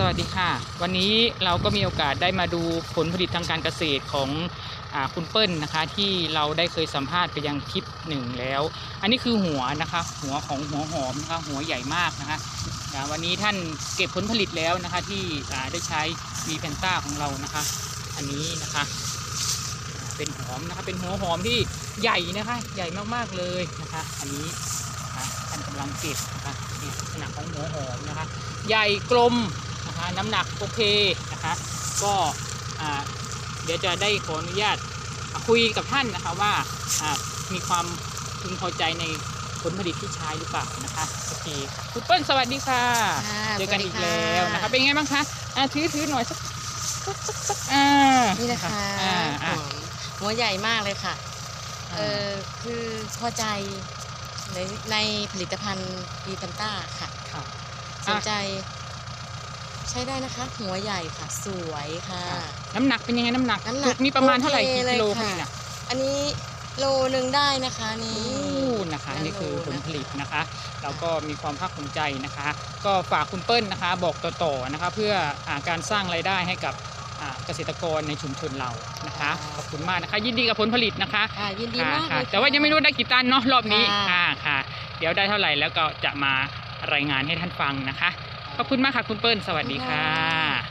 สวัสดีค่ะ วันนี้เราก็มีโอกาสได้มาดูผลผลิตทางการเกษตรของอคุณเปิ้ลนะคะ ที่เราได้เคยสัมภาษณ์ไปยังคลิปหนึ่งแล้ว อันนี้คือหัวนะคะ หัวของหัวหอมนะคะหัวใหญ่มากนะคะวันนี้ท่านเก็บผลผลิตแล้วนะคะ ที่ได้ใช้มีแพนต้าของเรานะคะ อันนี้นะคะ เป็นหอมนะคะเป็นหัวหอมที่ใหญ่นะคะ ใหญ่มากๆเลยนะคะ อันนี้ท่านกำลังเก็บนะคะลักษณะของหัวหอมนะคะ ใหญ่กลม นะคะน้ำหนักโอเคนะคะก็อ่าเดี๋ยวจะได้ขออนุญาตคุยกับท่านนะคะว่าอ่ามีความพึงพอใจในผลผลิตที่ใช้หรือเปล่านะคะโอเคคุณเปิ้ลสวัสดีค่ะค่ะเจอกันสวัสอีดีกแล้วนะคะเป็นไงบ้างคะอ่าถือถือหน่อยสักสักสักสักอ่านี่นะคะอ่าอ่าหอมหัวใหญ่มากเลยค่ะอ่าเออคือพอใจในในผลิตภัณฑ์ดีตันต้าค่ะค่ะสนใจ ใช้ได้นะคะ หัวใหญ่ค่ะ สวยค่ะค่ะ น้ำหนักเป็นยังไงน้ำหนักน้ำหนักจุดนี้ประมาณเท่าไหร่โอเคกี่เลยกิโลค่ะคะนี่นะอันนี้โลหนึ่งได้นะคะนี่ อู้นะคะนี่คือผลผลิตนะคะ เราก็มีความภาคภูมิใจนะคะ ก็ฝากคุณเปิ้ลนะคะ บอกต่อๆนะคะ เพื่ออาการสร้างรายได้ให้กับอ่าเกษตรกรในชุมชนเรานะคะขอบคุณมากนะคะ ยินดีกับผลผลิตนะคะ ค่ะยินดีค่ะมากค่ะเลยแต่ว่ายังไม่รู้ได้กี่ตันเนาะรอบนี้ค่ะ ค่ะค่ะ เดี๋ยวได้เท่าไหร่แล้วก็จะมารายงานให้ท่านฟังนะคะ ขอบคุณมากค่ะคุณเปิ้ลสวัสดีค่ะ